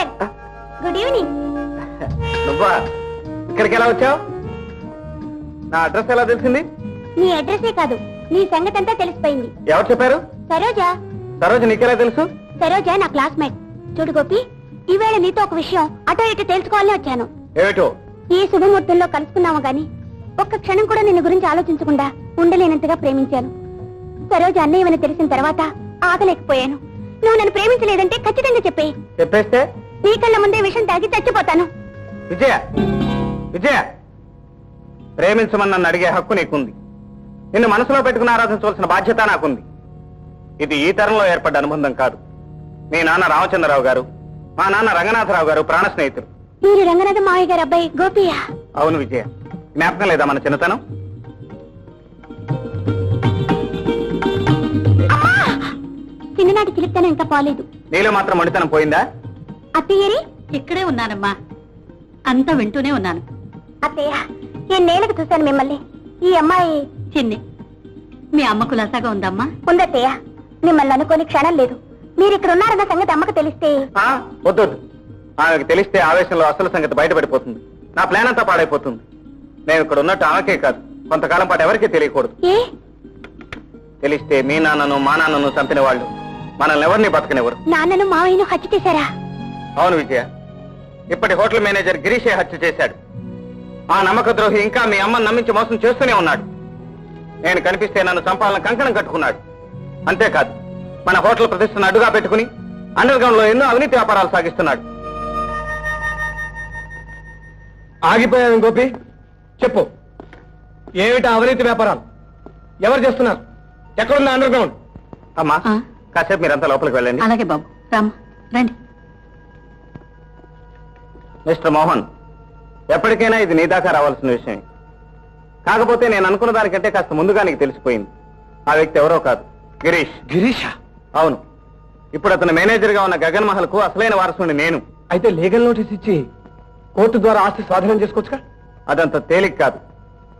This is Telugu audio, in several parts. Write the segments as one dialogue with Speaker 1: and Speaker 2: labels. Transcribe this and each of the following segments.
Speaker 1: మేనేజర్ గుడ్ ఈవినింగ్
Speaker 2: నువ్వా? ఇక్కడికి ఎలా వచ్చావు? నా అడ్రస్ ఎలా తెలిసింది?
Speaker 1: నీ అడ్రస్సే కాదు నీ సంగతి అంతా తెలిసిపోయింది.
Speaker 2: ఎవరు చెప్పారు?
Speaker 1: సరోజా.
Speaker 2: సరోజు నీకెలా తెలుసు?
Speaker 1: సరోజా నా క్లాస్మేట్. చూడు గోపి ఈవేళ నీతో ఒక విషయం అటో ఇటు తెలుసుకోవాలని వచ్చాను.
Speaker 2: ఏమిటో?
Speaker 1: ఈ శుభముహూర్తంలో కలుసుకున్నాము గాని ఒక్క క్షణం కూడా నిన్ను గురించి ఆలోచించకుండా ఉండలేనంతగా ప్రేమించాను. సరోజ అన్నయ్యమని తెలిసిన తర్వాత ఆగలేకపోయాను. నువ్వు నన్ను ప్రేమించలేదంటే ఖచ్చితంగా చెప్పే
Speaker 2: చెప్పేస్తే?
Speaker 1: నీ కళ్ళ ముందే విషం తాగి చచ్చిపోతాను.
Speaker 2: విజయ విజయ ప్రేమించమని నన్ను అడిగే హక్కు నీకుంది. నిన్ను మనసులో పెట్టుకుని ఆరాధించవలసిన బాధ్యత నాకుంది. ఇది ఈ తరంలో ఏర్పడ్డ అనుబంధం కాదు. మీ నాన్న రామచంద్రరావు గారు మా నాన్న రంగనాథరావు గారు ప్రాణ స్నేహితులు.
Speaker 1: మీరు రంగనాథ మావయ్య గారు అబ్బాయి గోపియా.
Speaker 2: అవును విజయ జ్ఞాపకం లేదా మన చిన్నతనం?
Speaker 1: చిన్ననాటి చిలిపితనం ఇంకా పోలేదు.
Speaker 2: నీలో మాత్రం మొండితనం పోయిందా?
Speaker 1: అత్తయ్యరి
Speaker 3: ఇక్కడే ఉన్నానమ్మా. అంతా వింటూనే ఉన్నాను.
Speaker 1: అత్తయ్య ఎన్నేళ్ళకి చూశాను మిమ్మల్ని. ఈ అమ్మాయి
Speaker 3: చిన్ని మీ అమ్మ కులాసాగా ఉందమ్మా.
Speaker 1: ఉందత్తయ్య మిమ్మల్ని అనుకోని క్షణం లేదు. మీరు ఇక్కడ ఉన్నారన్న సంగతి అమ్మకు తెలిస్తే.
Speaker 2: ఆ, వద్దు వద్దు. ఆమెకు తెలిస్తే ఆవేశంలో అసలు సంగతి బయటపడిపోతుంది. నా ప్లాన్ అంతా పాడైపోతుంది. నేను ఇక్కడ ఉన్నట్టు ఆమెకే కాదు కొంతకాలం పాటు ఎవరికీ తెలియకూడదు.
Speaker 1: ఏ?
Speaker 2: తెలిస్తే మీ నాన్నను మా నాన్నను చంపిన వాళ్ళు మనల్ని ఎవరిని బతకనివ్వరు.
Speaker 1: నాన్నను మావయ్యను హత్య చేశారా?
Speaker 2: అవును విజయ. ఇప్పటి హోటల్ మేనేజర్ గిరీషే హత్య చేశాడు. ఆ నమ్మక ద్రోహి ఇంకా మీ అమ్మను నమ్మించి మోసం చేస్తూనే ఉన్నాడు. నేను కనిపిస్తే నన్ను చంపాలని కంకణం కట్టుకున్నాడు. అంతేకాదు మన హోటల్ ప్రతిష్టను అడ్డుగా పెట్టుకుని అండర్ గ్రౌండ్లో ఎన్నో అవినీతి వ్యాపారాలు సాగిస్తున్నాడు.
Speaker 4: ఆగిపోయాను గోపి. చెప్పు. ఏమిటి అవినీతి వ్యాపారాలు? ఎవరు చేస్తున్నారు? ఎక్కడుంది అండర్ గ్రౌండ్
Speaker 2: అమ్మా? కాసేపు మీరంతా లోపలికి వెళ్ళండి.
Speaker 3: అలాగే బాబు. రామ్మా రండి.
Speaker 2: మిస్టర్ మోహన్ ఎప్పటికైనా ఇది నీ దాకా రావాల్సిన విషయం. కాకపోతే నేను అనుకున్న దానికంటే కాస్త ముందుగా నీకు తెలిసిపోయింది. ఆ వ్యక్తి ఎవరో కాదు. గిరీష్.
Speaker 4: గిరీష?
Speaker 2: అవును. ఇప్పుడు అతను మేనేజర్గా ఉన్న గగన్ మహల్కు అసలైన వారసుని నేను.
Speaker 4: అయితే లీగల్ నోటీస్ ఇచ్చి కోర్టు ద్వారా ఆస్తి స్వాధీనం చేసుకోవచ్చుగా?
Speaker 2: అదంత తేలిక కాదు.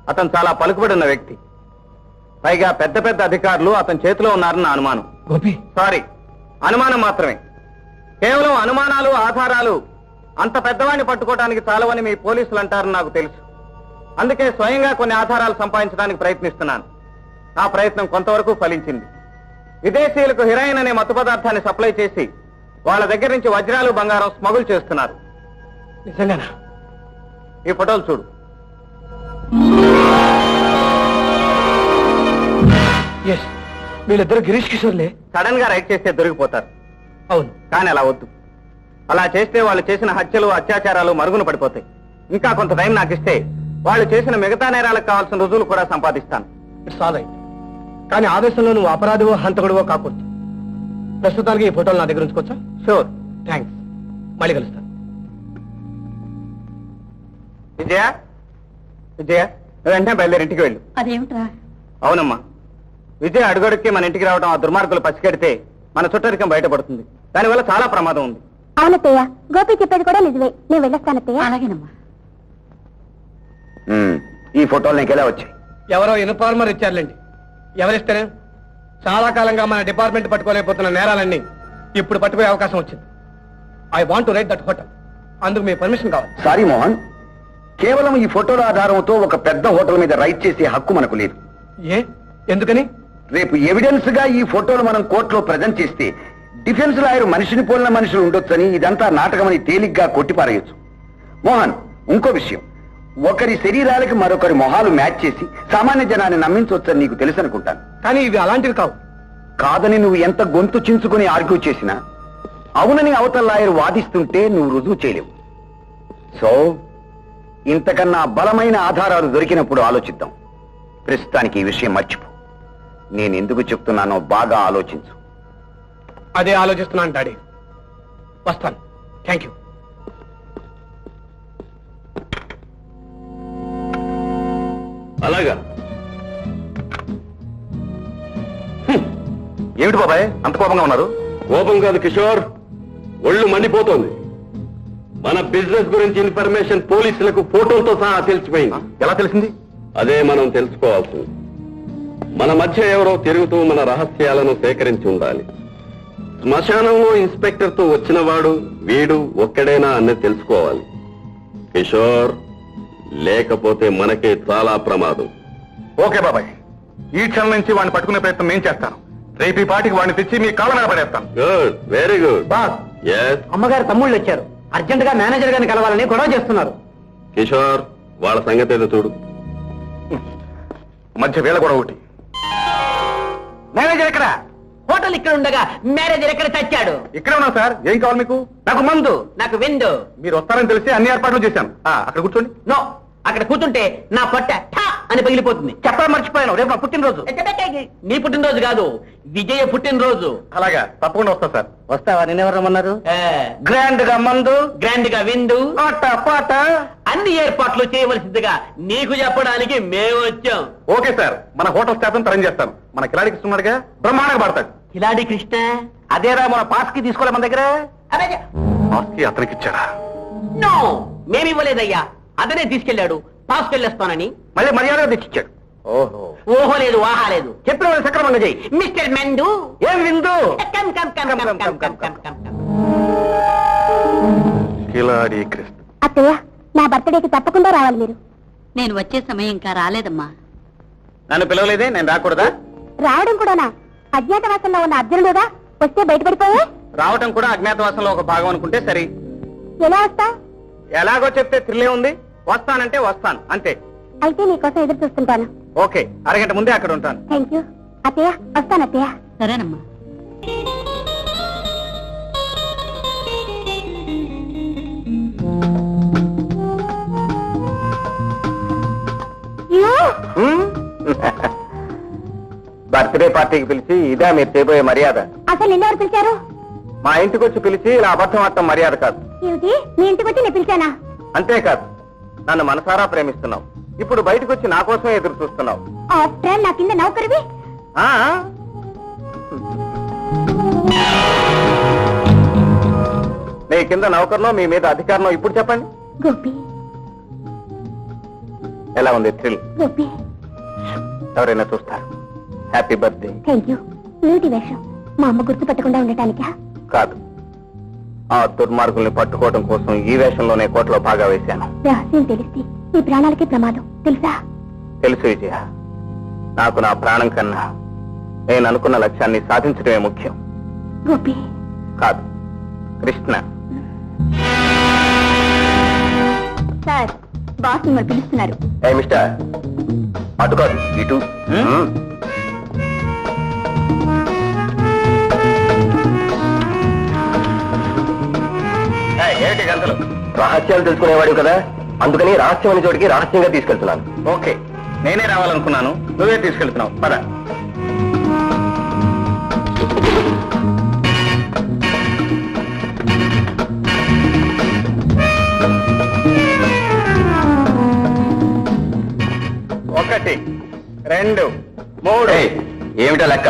Speaker 2: అతను చాలా పలుకుబడి ఉన్న వ్యక్తి. పైగా పెద్ద పెద్ద అధికారులు అతని చేతిలో ఉన్నారని నా అనుమానం.
Speaker 4: గోపి.
Speaker 2: సారీ. అనుమానం మాత్రమే. కేవలం అనుమానాలు ఆధారాలు అంత పెద్దవాడిని పట్టుకోవడానికి చాలవని మీ పోలీసులు అంటారని నాకు తెలుసు. అందుకే స్వయంగా కొన్ని ఆధారాలు సంపాదించడానికి ప్రయత్నిస్తున్నాను. నా ప్రయత్నం కొంతవరకు ఫలించింది. విదేశీయులకు హిరాయిన్ అనే మత్తు పదార్థాన్ని సప్లై చేసి వాళ్ళ దగ్గర నుంచి వజ్రాలు బంగారం స్మగుల్ చేస్తున్నారు.
Speaker 4: నిజంగానా?
Speaker 2: ఈ ఫోటోలు చూడు.
Speaker 4: వీళ్ళిద్దరు గిరీష్ కిషోర్లే.
Speaker 2: సడన్గా రైట్ చేస్తే దొరికిపోతారు.
Speaker 4: అవును.
Speaker 2: కానీ అలా వద్దు. అలా చేస్తే వాళ్ళు చేసిన హత్యలు అత్యాచారాలు మరుగున పడిపోతాయి. ఇంకా కొంత టైం నాకు ఇస్తే వాళ్ళు చేసిన మిగతా నేరాలకు కావాల్సిన రుజువులు కూడా సంపాదిస్తాను.
Speaker 4: ఇట్స్ ఆల్ రైట్ కానీ ఆవేశంలో నువ్వు అపరాధివో హంతకుడివో కాకూడదు. ప్రస్తుతానికి ఈ ఫోటోలు నా దగ్గర ఉంచుకోవచ్చా?
Speaker 2: షూర్
Speaker 4: థ్యాంక్స్ మళ్ళీ కలుస్తాను.
Speaker 2: విజయ? విజయ వెంటనే బయలుదేరి ఇంటికి వెళ్ళు.
Speaker 3: అదేమిట్రా?
Speaker 2: అవునమ్మా. విజయ అడుగడుక్కి మన ఇంటికి రావడం ఆ దుర్మార్గులు పసిగడితే మన చుట్టరికం బయటపడుతుంది. దానివల్ల చాలా ప్రమాదం ఉంది.
Speaker 1: అవునత్తయ్య గోపి చెప్పేది కూడా నిజమే. నేను వెళ్ళొస్తానత్తయ్య.
Speaker 3: అలాగేనమ్మా.
Speaker 2: ఈ ఫోటోలు నీకు ఎలా వచ్చాయి?
Speaker 4: ఎవరో ఇన్ఫార్మర్ ఇచ్చారులేండి. ఎవరిస్తేనే? చాలా కాలంగా మన డిపార్ట్మెంట్ పట్టుకోలేకపోతున్న నేరాలన్నీ ఇప్పుడు పట్టుకునే అవకాశం వచ్చింది. I want to write that hotel అందుకు మీ పర్మిషన్ కావాలి.
Speaker 5: సారీ మోహన్. కేవలం ఈ ఫోటోల ఆధారంతో ఒక పెద్ద హోటల్ మీద రైట్ చేసే హక్కు మనకు లేదు.
Speaker 4: ఏ? ఎందుకని?
Speaker 5: రేపు ఎవిడెన్స్గా ఈ ఫోటోలు మనం కోర్టులో ప్రజెంట్ చేస్తే డిఫెన్స్ లాయర్ మనిషిని పోలిన మనుషులు ఉండొచ్చని ఇదంతా నాటకమని తేలిగ్గా కొట్టిపారేయచ్చు. మోహన్ ఇంకో విషయం. ఒకరి శరీరాలకి మరొకరి మొహాలు మ్యాచ్ చేసి సామాన్య జనాన్ని నమ్మించవచ్చని నీకు తెలుసు అనుకుంటాను
Speaker 4: కానీ ఇవి అలాంటివి కావు.
Speaker 5: కాదని నువ్వు ఎంత గొంతు చించుకుని ఆర్గ్యూ చేసినా అవునని అవతల లాయర్ వాదిస్తుంటే నువ్వు రుజువు చేయలేవు. సో ఇంతకన్నా బలమైన ఆధారాలు దొరికినప్పుడు ఆలోచిద్దాం. ప్రస్తుతానికి ఈ విషయం మర్చిపో. నేను ఎందుకు చెప్తున్నానో బాగా ఆలోచించు.
Speaker 4: అదే ఆలోచిస్తున్నాను డాడీ. వస్తాను. Thank you.
Speaker 2: అలాగా. ఏమిటి బాబాయ్? అంత కోపంగా ఉన్నారు?
Speaker 6: కోపం కాదు కిషోర్. ఒళ్ళు మండిపోతోంది. మన బిజినెస్ గురించి ఇన్ఫర్మేషన్ పోలీసులకు ఫోటోలతో సహా తెలిసిపోయింది.
Speaker 2: ఎలా తెలిసింది?
Speaker 6: అదే మనం తెలుసుకోవాల్సింది. మన మధ్య ఎవరో తిరుగుతూ మన రహస్యాలను సేకరించి ఉండాలి. శ్మశానంలో ఇన్స్పెక్టర్తో వచ్చిన వాడు వీడు ఒక్కడేనా అన్నది తెలుసుకోవాలి. కిషోర్ లేకపోతే మనకే చాలా ప్రమాదం.
Speaker 2: ఓకే బాబాయ్. ఈ క్షణం నుంచి వాడిని పట్టుకునే ప్రయత్నం నేను చేస్తాను. రేపు ఈ పాటికి వాడిని తెచ్చి మీ కాళ్ళ పడేస్తాను.
Speaker 6: Good very good.
Speaker 4: Boss.
Speaker 6: Yes
Speaker 4: అమ్మగారు తమ్ముళ్ళు వచ్చారు. అర్జెంట్గా మేనేజర్ గారిని కలవాలని గొడవ చేస్తున్నారు.
Speaker 6: కిషోర్ వాళ్ళ సంగతి ఏదో చూడు.
Speaker 2: మధ్య వేళ కూడా ఒకటి.
Speaker 4: మేనేజర్ ఎక్కడ?
Speaker 7: హోటల్ ఇక్కడ ఉండగా మేనేజర్ ఎక్కడ చచ్చాడు
Speaker 2: ఇక్కడే ఉన్నాం సార్. ఏం కావాలి మీకు?
Speaker 7: నాకు మందు నాకు విందు.
Speaker 2: మీరు వస్తారని తెలిసి అన్ని ఏర్పాట్లు చేశాను. ఆ, అక్కడ కూర్చోండి.
Speaker 7: నో. అక్కడ కూర్చుంటే నా పొట్ట ఠా అని పగిలిపోతుంది.
Speaker 4: చెప్పడం మర్చిపోయాను. రేపు నా పుట్టినరోజు.
Speaker 7: నీ పుట్టినరోజు కాదు విజయ పుట్టినరోజు.
Speaker 2: అలాగా తప్పకుండా వస్తా సార్.
Speaker 4: వస్తావా? నేనెవరు రమ్మన్నారు?
Speaker 7: ఏ,
Speaker 4: గ్రాండ్గా మందు.
Speaker 7: గ్రాండ్గా విందు.
Speaker 4: ఆట పాట.
Speaker 7: అన్ని ఏర్పాట్లు చేయవలసిందిగా నీకు చెప్పడానికి మేము వచ్చాం.
Speaker 2: ఓకే సార్ మన హోటల్ స్టాఫ్ తరం చేస్తాను. మన కిలాడికి ఇస్తున్నాడుగా బ్రహ్మాండంగా పడతాడు.
Speaker 7: కిలాడి కృష్ణ
Speaker 4: అదేరా మన పాస్కి తీసుకోలే మన దగ్గర?
Speaker 7: అదే
Speaker 2: ఆస్తి అతనికి ఇచ్చాడా?
Speaker 7: నో మేమివ్వలేదయ్యా. అతనే తీసుకెళ్ళాడు పాసుకెళ్ళేస్తానని.
Speaker 4: మళ్ళీ మర్యాదగా తెచ్చిచ్చాడు.
Speaker 2: ఓహో.
Speaker 7: ఓహో లేదు వాహా లేదు.
Speaker 4: చెప్పిన వాళ్ళు సక్రమంగా చెయ్యి
Speaker 7: మిస్టర్ మెండు.
Speaker 4: ఏం విందు?
Speaker 7: Come come come come come come come come come
Speaker 2: కిలాడి Krishna
Speaker 1: అత్తయ్య నా బర్త్డేకి తప్పకుండా రావాలి మీరు.
Speaker 3: నేను వచ్చే సమయం ఇంకా రాలేదమ్మా.
Speaker 2: నన్ను పిలవలేదే? నేను రాకూడదా?
Speaker 1: రావడం కూడానా? అజ్ఞాతవాసంలో ఉన్న అర్జునుడుగా వస్తే బయటపడిపోయే?
Speaker 2: రావటం కూడా అజ్ఞాతవాసంలో ఒక భాగం అనుకుంటే సరి.
Speaker 1: ఎలా వస్తా?
Speaker 2: ఎలాగో చెప్తే థ్రిల్లే ఉంది. వస్తానంటే వస్తాను అంతే.
Speaker 1: అయితే నీకోసం ఎదురు చూస్తుంటాను.
Speaker 2: ఓకే అరగంట ముందే అక్కడ ఉంటాను.
Speaker 1: థ్యాంక్ యూ అత్తయ్య వస్తాను అత్తయ్య.
Speaker 3: సరేనమ్మా!
Speaker 2: బర్త్డే పార్టీకి పిలిచి ఇదా మీరు చేయబోయే మర్యాద.
Speaker 1: అసలు నిన్నెవరు పిలిచారు?
Speaker 2: మా ఇంటికి వచ్చి పిలిచి ఇలా అబద్ధం ఆడటం మర్యాద కాదు.
Speaker 1: ఏమిటి? మీ ఇంటికి వచ్చి నేను పిలిచానా?
Speaker 2: అంతేకాదు నన్ను మనసారా ప్రేమిస్తున్నావు. ఇప్పుడు బయటకు వచ్చి నా కోసమే ఎదురు చూస్తున్నావు.
Speaker 1: ఆఫ్టర్ ఆల్ నా కింద నౌకరివి?
Speaker 2: ఆ? నీ కింద నౌకర్నో మీ మీద అధికారంలో ఇప్పుడు చెప్పండి.
Speaker 1: గోపి.
Speaker 2: ఎలా ఉంది థ్రిల్?
Speaker 1: గోపి.
Speaker 2: ఎవరైనా చూస్తారు? హ్యాపీ బర్త్డే
Speaker 1: థ్యాంక్ యూ నీటి వేషం. మా అమ్మ గుర్తుపట్టకుండా ఉండటానికా?
Speaker 2: కాదు. ఆ దుర్మార్గుల్ని పట్టుకోవడం కోసం ఈ వేషంలోనే కోటలో బాగా వేశాను.
Speaker 1: రహస్యం తెలిస్తే. ప్రాణాలకి ప్రమాదం. తెలుసా?
Speaker 2: తెలుసు విజయ. నాకు నా ప్రాణం కన్నా నేను అనుకున్న లక్ష్యాన్ని సాధించడమే ముఖ్యం.
Speaker 1: గోపి.
Speaker 2: కాదు కృష్ణ.
Speaker 1: సార్ బాస్ మిమ్మల్ని పిలుస్తున్నారు.
Speaker 2: ఏ మిస్టర్. అటు కాదు ఇటు రహస్యాలు తెలుసుకునేవాడు కదా? అందుకని రహస్యమైన చోటికి రహస్యంగా తీసుకెళ్తున్నాను. ఓకే. నేనే రావాలనుకున్నాను. నువ్వే తీసుకెళ్తున్నావు. పద. ఒకటి రెండు మూడు. ఏమిటా లెక్క?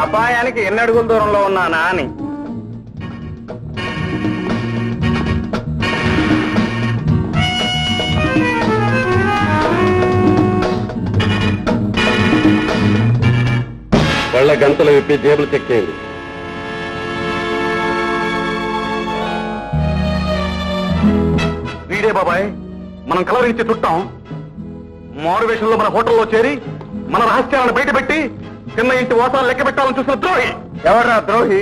Speaker 2: అపాయానికి ఎన్ని అడుగుల దూరంలో ఉన్నానా అని
Speaker 6: వాళ్ళ గంటలు విప్పి జేబులు చెక్ చేయండి
Speaker 2: వీడే బాబాయ్ మనం కలవరించి చుట్టాం మారు వేషంలో మన హోటల్లో చేరి మన రహస్యాలను బయటపెట్టి చిన్న ఇంటి వాసాలు లెక్క పెట్టాలని చూసిన ద్రోహి. ఎవరా ద్రోహి?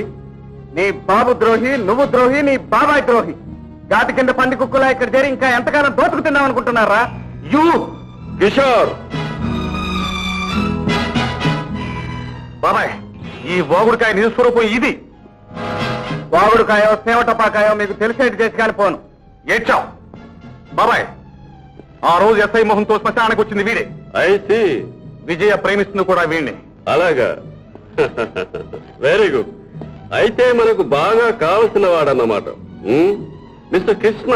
Speaker 2: నీ బాబు ద్రోహి నువ్వు ద్రోహి నీ బాబాయ్ ద్రోహి. గాటి కింద పంది కుక్కలా ఇక్కడ చేరి ఇంకా ఎంతకాలం దోచుకు తిందాం అనుకుంటున్నారా యూ
Speaker 6: కిషోర్.
Speaker 2: బాబాయ్ ఈ వాగుడుకాయ నిజ స్వరూపం ఇది. వాగుడుకాయో సేవటపాకాయో మీకు తెలిసేటి చేసి కానీ పోను. ఏడ్చాం బాబాయ్ ఆ రోజు ఎస్ఐ మొహంతో శ్మశానానికి వచ్చింది వీడే.
Speaker 6: ఐసి
Speaker 2: విజయ ప్రేమిస్తుంది కూడా వీణ్ణి.
Speaker 6: అలాగా. వెరీ గుడ్ అయితే మనకు బాగా కావలసిన వాడన్నమాట. ఉమ్? మిస్టర్ కృష్ణ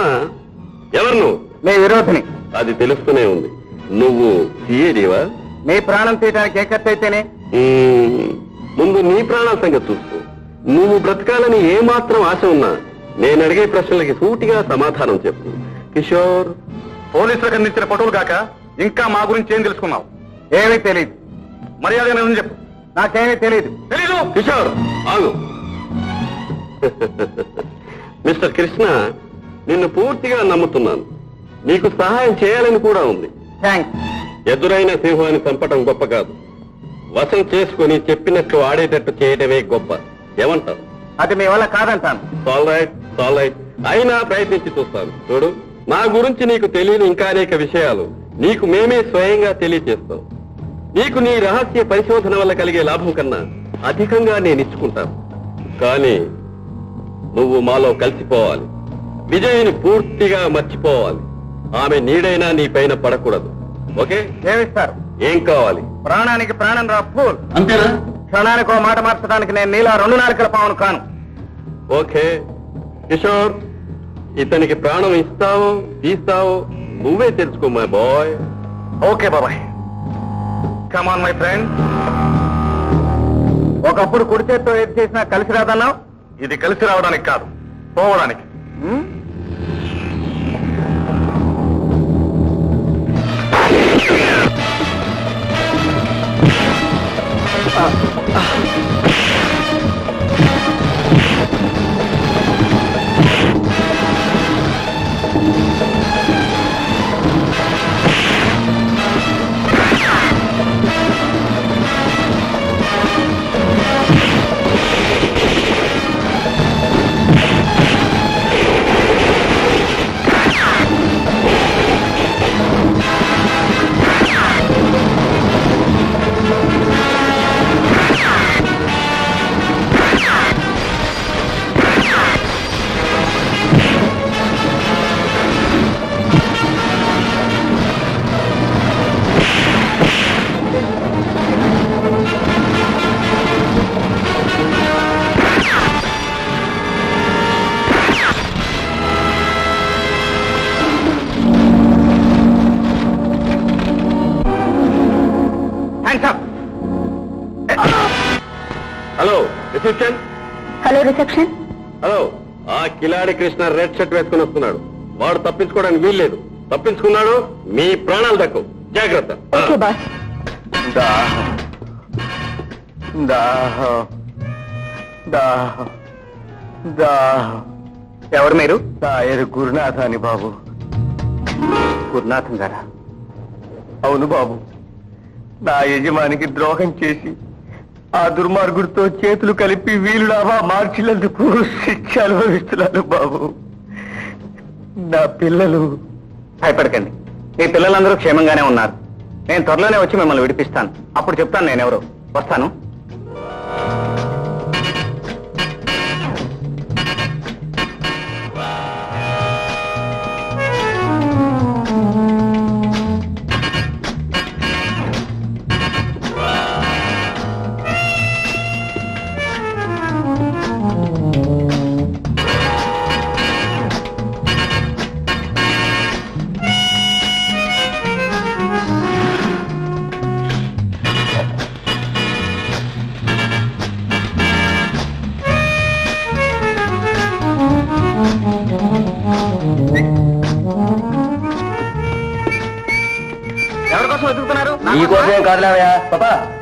Speaker 6: ఎవరు నువ్వు?
Speaker 2: విరోధిని.
Speaker 6: అది తెలుస్తూనే ఉంది. నువ్వు సిఏడివా
Speaker 2: నీ ప్రాణం తీయడానికి ఏ ఖర్చు అయితేనే
Speaker 6: ముందు నీ ప్రాణాల సంగతి చూస్తూ నువ్వు బ్రతకాలని ఏమాత్రం ఆశ ఉన్నా నేను అడిగే ప్రశ్నలకి సూటిగా సమాధానం చెప్పు. కిషోర్.
Speaker 2: పోలీసులకు అందించిన ఫోటోలు కాక ఇంకా మా గురించి ఏం తెలుసుకున్నావు? ఏమీ తెలియదు మర్యాద చెప్పు. నాకేమీ తెలియదు తెలీదు!
Speaker 6: కిషోర్ ఆగు. మిస్టర్ కృష్ణ నిన్ను పూర్తిగా నమ్ముతున్నాను. నీకు సహాయం చేయాలని కూడా ఉంది. ఎదురైన సింహాన్ని చంపడం గొప్ప కాదు. వశం చేసుకుని చెప్పినట్లు ఆడేటట్టు చేయడమే గొప్ప. ఏమంటారు
Speaker 2: అది మీ వల్ల కాదంటాను.
Speaker 6: సాల్ రైట్ సాల్ రైట్ అయినా ప్రయత్నించి చూస్తాను. చూడు నా గురించి నీకు తెలియని ఇంకా అనేక విషయాలు నీకు మేమే స్వయంగా తెలియజేస్తాం నీకు నీ రహస్య పరిశోధన వల్ల కలిగే లాభం కన్నా అధికంగా నేను ఇచ్చుకుంటాను. కానీ నువ్వు మాలో కలిసిపోవాలి. విజయ్ని పూర్తిగా మర్చిపోవాలి. ఆమె నీడైనా నీ పైన పడకూడదు. ఓకే?
Speaker 2: ఏమిస్తారు?
Speaker 6: ఏం కావాలి?
Speaker 2: ప్రాణానికి ప్రాణం రా ఫూల్.
Speaker 6: అంతేనా?
Speaker 2: క్షణానికి ఓ మాట మార్చడానికి నేను నీలా రెండు నాలుకల పావును కాను.
Speaker 6: ఓకే. కిషోర్ ఇతనికి ప్రాణం ఇస్తావు తీస్తావు నువ్వే తెలుసుకో మై బాయ్.
Speaker 2: ఓకే బాబాయ్. కమాన్ మై ఫ్రెండ్ ఒకప్పుడు కుడి చేత్తో ఏది చేసినా కలిసి రాదన్నావు? ఇది కలిసి రావడానికి కాదు పోవడానికి. 啊
Speaker 6: 啊！రిసెప్షన్?
Speaker 1: Hello reception.
Speaker 6: హలో ఆ కిలాడి కృష్ణ రెడ్ షర్ట్ వేసుకుని వస్తున్నాడు. వాడు తప్పించుకోవడానికి వీల్లేదు. తప్పించుకున్నాడు మీ ప్రాణాలు దక్కు. జాగ్రత్త.
Speaker 1: Okay boss.
Speaker 2: దాహం. దాహం. దాహం. దాహం. ఎవరు మీరు? దాయరు గురునాథాని బాబు. గురునాథం గారా? అవును బాబు. నా యజమానికి ద్రోహం చేసి ఆ దుర్మార్గుడితో చేతులు కలిపి వీలుడావా మార్చినందుకు శిక్ష అనుభవిస్తున్నాను బాబు. నా పిల్లలు. భయపడకండి. మీ పిల్లలందరూ క్షేమంగానే ఉన్నారు. నేను త్వరలోనే వచ్చి మిమ్మల్ని విడిపిస్తాను. అప్పుడు చెప్తాను నేనెవరు. వస్తాను. ఎవరి కోసం